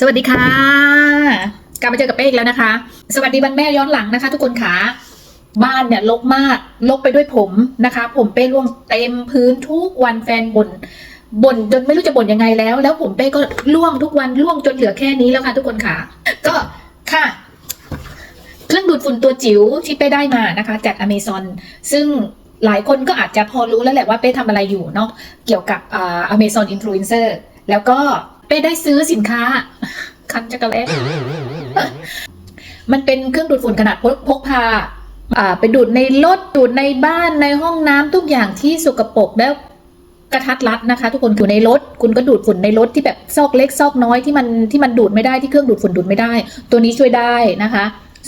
สวัสดีค่ะ กลับมาเจอกับเป้อีกแล้วนะคะ สวัสดีวันแม่ย้อนหลังนะคะ ทุกคนค่ะ บ้านเนี่ยรกมากรกไปด้วยผมนะคะ ผมเป้ร่วงเต็มพื้นทุกวันแฟนบ่นบ่นจนไม่รู้จะบ่นยังไงแล้ว แล้วผมเป้ก็ร่วงทุกวันร่วงจนเหลือแค่นี้แล้วค่ะ ทุกคนค่ะ ก็ค่ะ เครื่องดูดฝุ่นตัวจิ๋วที่เป้ได้มานะคะ จากอเมซอนซึ่งหลายคนก็อาจจะพอรู้แล้วแหละว่าเป้ทำอะไรอยู่เนาะเกี่ยวกับอ่าอเมซอนอินฟลูเอนเซอร์แล้วก็ เป้ได้ซื้อสินค้า คันจักรเล็มันเป็นเครื่องดูดฝุ่นขนาดพกพกพาอ่าไปดูดในรถดูดในบ้านในห้องน้ำทุกอย่างที่สกปรกแล้วกระทัดรัดนะคะ ทุกคนอยู่ในรถ คุณก็ดูดฝุ่นในรถที่แบบซอกเล็กซอกน้อยที่มันที่มันดูดไม่ได้ที่เครื่องดูดฝุ่นดูดไม่ได้ ตัวนี้ช่วยได้นะคะ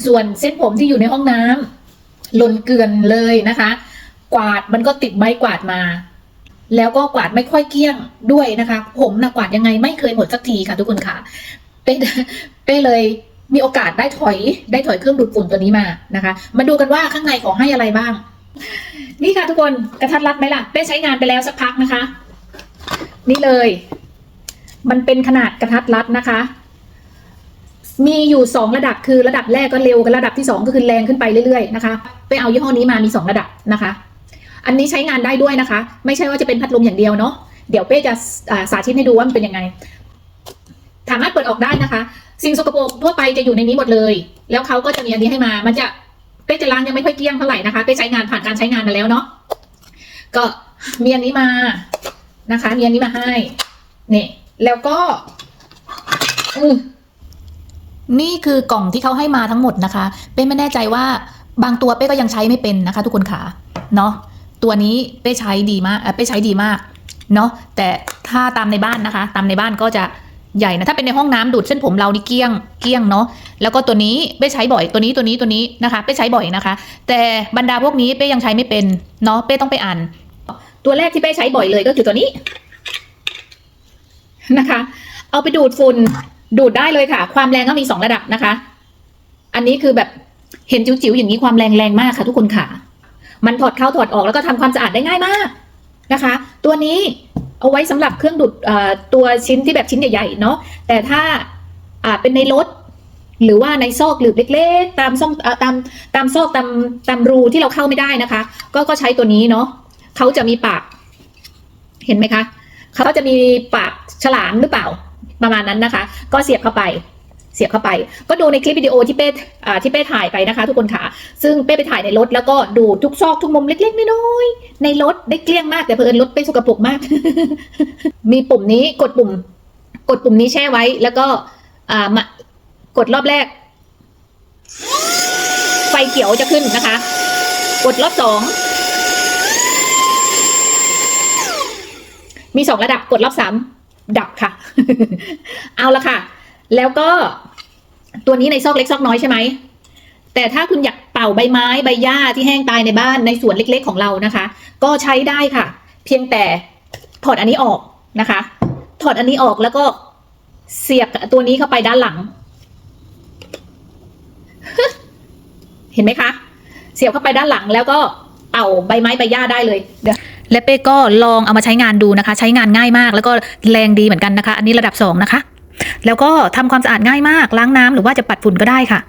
ส่วนเส้นผมที่อยู่ในห้องน้ำหล่นเกลื่อนเลยนะคะ กวาดมันก็ติดใบกวาดมา แล้วก็กวาดไม่ค่อยเกี้ยงด้วยนะคะ ผมนะกวาดยังไงไม่เคยหมดสักทีค่ะทุกคนค่ะเป้เป้เลยมีโอกาสได้ถอยได้ถอยเครื่องดูดฝุ่นตัวนี้มานะคะ มาดูกันว่าข้างในของให้อะไรบ้าง นี่ค่ะทุกคนกระทัดรัดไหมล่ะเป้ใช้งานไปแล้วสักพักนะคะ นี่เลย มันเป็นขนาดกระทัดรัดนะคะ มีอยู่สองระดับคือระดับแรกก็เร็วกับระดับที่สองก็คือแรงขึ้นไปเรื่อยๆนะคะ ไปเอายี่ห้อนี้มามีสองระดับนะคะ อันนี้ใช้งานได้ด้วยนะคะ ไม่ใช่ว่าจะเป็นพัดลมอย่างเดียวเนาะเดี๋ยวเป้จะสาธิตให้ดูว่ามันเป็นยังไงสามารถเปิดออกได้นะคะ สิ่งสกปรกทั่วไปจะอยู่ในนี้หมดเลย แล้วเขาก็จะมีอันนี้ให้มา มันจะเป้จะล้างยังไม่ค่อยเกลี้ยงเท่าไหร่นะคะเป้ใช้งานผ่านการใช้งานมาแล้วเนาะก็มีอันนี้มานะคะมีอันนี้มาให้นี่แล้วก็อือนี่คือกล่องที่เขาให้มาทั้งหมดนะคะ เป้ไม่แน่ใจว่าบางตัวเป้ก็ยังใช้ไม่เป็นนะคะ ทุกคนค่ะเนาะ ตัวนี้เป้ใช้ดีมากเอ่อเป้ใช้ดีมากเนาะแต่ถ้าตามในบ้านนะคะ ตามในบ้านก็จะใหญ่นะถ้าเป็นในห้องน้ำดูดเส้นผมเรานี่เกี้ยงเกี้ยงเนาะแล้วก็ตัวนี้เป้ใช้บ่อยตัวนี้ตัวนี้ตัวนี้นะคะเป้ใช้บ่อยนะคะ แต่บรรดาพวกนี้เป้ยังใช้ไม่เป็นเนาะเป้ต้องไปอ่าน ตัวแรกที่เป้ใช้บ่อยเลยก็คือตัวนี้นะคะ เอาไปดูดฝุ่นดูดได้เลยค่ะ ความแรงก็มีสองระดับนะคะ อันนี้คือแบบเห็นจิ๋วๆอย่างนี้ความแรงแรงมากค่ะทุกคนค่ะ มันถอดเข้าถอดออกแล้วก็ทำความสะอาดได้ง่ายมากนะคะ ตัวนี้เอาไว้สำหรับเครื่องดูดตัวชิ้นที่แบบชิ้นใหญ่ๆเนาะแต่ถ้าอ่าเป็นในรถหรือว่าในซอกหลืบเล็ก ๆ ตามซ่องตามตามซอกตามตามรูที่เราเข้าไม่ได้นะคะ ก็ก็ใช้ตัวนี้เนาะเขาจะมีปาก เห็นไหมคะเขาจะมีปากฉลามหรือเปล่าประมาณนั้นนะคะ ก็เสียบเข้าไป เสียบเข้าไป ก็ดูในคลิปวิดีโอที่เป้ที่เป้ถ่ายไปนะคะ ทุกคนค่ะ ซึ่งเป้ไปถ่ายในรถแล้วก็ดูทุกซอกทุกมุมเล็กๆน้อยๆในรถได้เกลี้ยงมากแต่เพลินรถเป้สกปรกมาก มีปุ่มนี้กดปุ่ม กดปุ่มนี้แช่ไว้ แล้วก็อ่ามากดรอบแรก ไฟเขียวจะขึ้นนะคะ กดรอบสองมีสองระดับกดรอบสามดับค่ะ เอาละค่ะ แล้วก็ตัวนี้ในซอกเล็กซอกน้อยใช่ไหม แต่ถ้าคุณอยากเป่าใบไม้ใบหญ้าที่แห้งตายในบ้านในสวนเล็กๆของเรานะคะ ก็ใช้ได้ค่ะ เพียงแต่ถอดอันนี้ออกนะคะ ถอดอันนี้ออกแล้วก็เสียบตัวนี้เข้าไปด้านหลัง เห็นไหมคะ เสียบเข้าไปด้านหลังแล้วก็เป่าใบไม้ใบหญ้าได้เลยเดี๋ยวและเป้ก็ลองเอามาใช้งานดูนะคะ ใช้งานง่ายมากแล้วก็แรงดีเหมือนกันนะคะ อันนี้ระดับสองนะคะ แล้วก็ทำความสะอาดง่ายมากล้างน้ำหรือว่าจะปัดฝุ่นก็ได้ค่ะ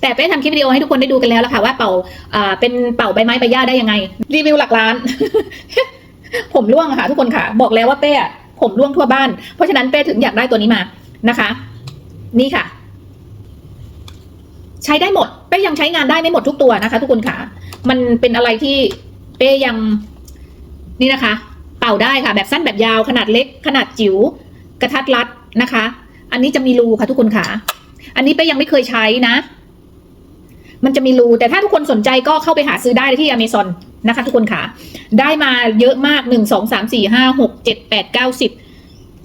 แต่เป้ทำคลิปวิดีโอให้ทุกคนได้ดูกันแล้วละค่ะว่าเป่าเป็นเป่าใบไม้ใบหญ้าได้ยังไง รีวิวหลักล้าน ผมร่วงค่ะทุกคนค่ะ บอกแล้วว่าเป้อะผมร่วงทั่วบ้าน เพราะฉะนั้นเป้ถึงอยากได้ตัวนี้มานะคะ นี่ค่ะ ใช้ได้หมด เป้ยังใช้งานได้ไม่หมดทุกตัวนะคะ ทุกคนค่ะ มันเป็นอะไรที่เป้ยัง นี่นะคะ เป่าได้ค่ะ แบบสั้นแบบยาวขนาดเล็กขนาดจิ๋วกระทัดรัดนะคะ อันนี้จะมีรูค่ะทุกคนค่ะ อันนี้เป้ยังไม่เคยใช้นะ มันจะมีรูแต่ถ้าทุกคนสนใจก็เข้าไปหาซื้อได้ที่ Amazon นะคะ ทุกคนค่ะ ได้มาเยอะมากหนึ่งสองสามสี่ห้าหกเจ็ดแปดเก้าสิบ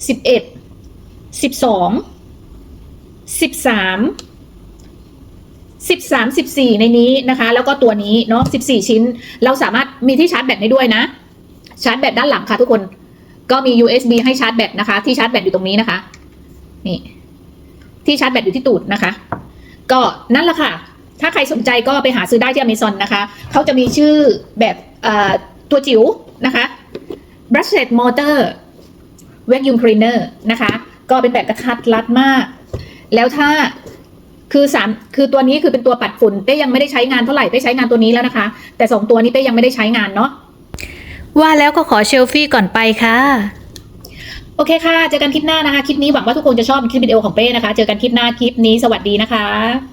สิบเอ็ดสิบสองสิบสามสิบสามสิบสี่ในนี้นะคะ แล้วก็ตัวนี้เนาะสิบสี่ชิ้น เราสามารถมีที่ชาร์จแบตได้ด้วยนะ ชาร์จแบตด้านหลังค่ะทุกคน ก็มี USB ให้ชาร์จแบตนะคะ ที่ชาร์จแบตอยู่ตรงนี้นะคะ นี่ ที่ชาร์จแบตอยู่ที่ตูดนะคะ ก็นั่นแหละค่ะ ถ้าใครสนใจก็ไปหาซื้อได้ที่ Amazon นะคะ เขาจะมีชื่อแบบตัวจิ๋วนะคะ brushless motor vacuum cleaner นะคะ ก็เป็นแบบกระทัดรัดมาก แล้วถ้าคือสามคือตัวนี้คือเป็นตัวปัดฝุ่นเต้ยังไม่ได้ใช้งานเท่าไหร่เต้ใช้งานตัวนี้แล้วนะคะ แต่สองตัวนี้เต้ยังไม่ได้ใช้งานเนาะ ว่าแล้วก็ขอเชลฟี่ก่อนไปค่ะ โอเคค่ะ เจอกันคลิปหน้านะคะ คลิปนี้หวังว่าทุกคนจะชอบคลิปวิดีโอของเป้นะคะ เจอกันคลิปหน้าคลิปนี้สวัสดีนะคะ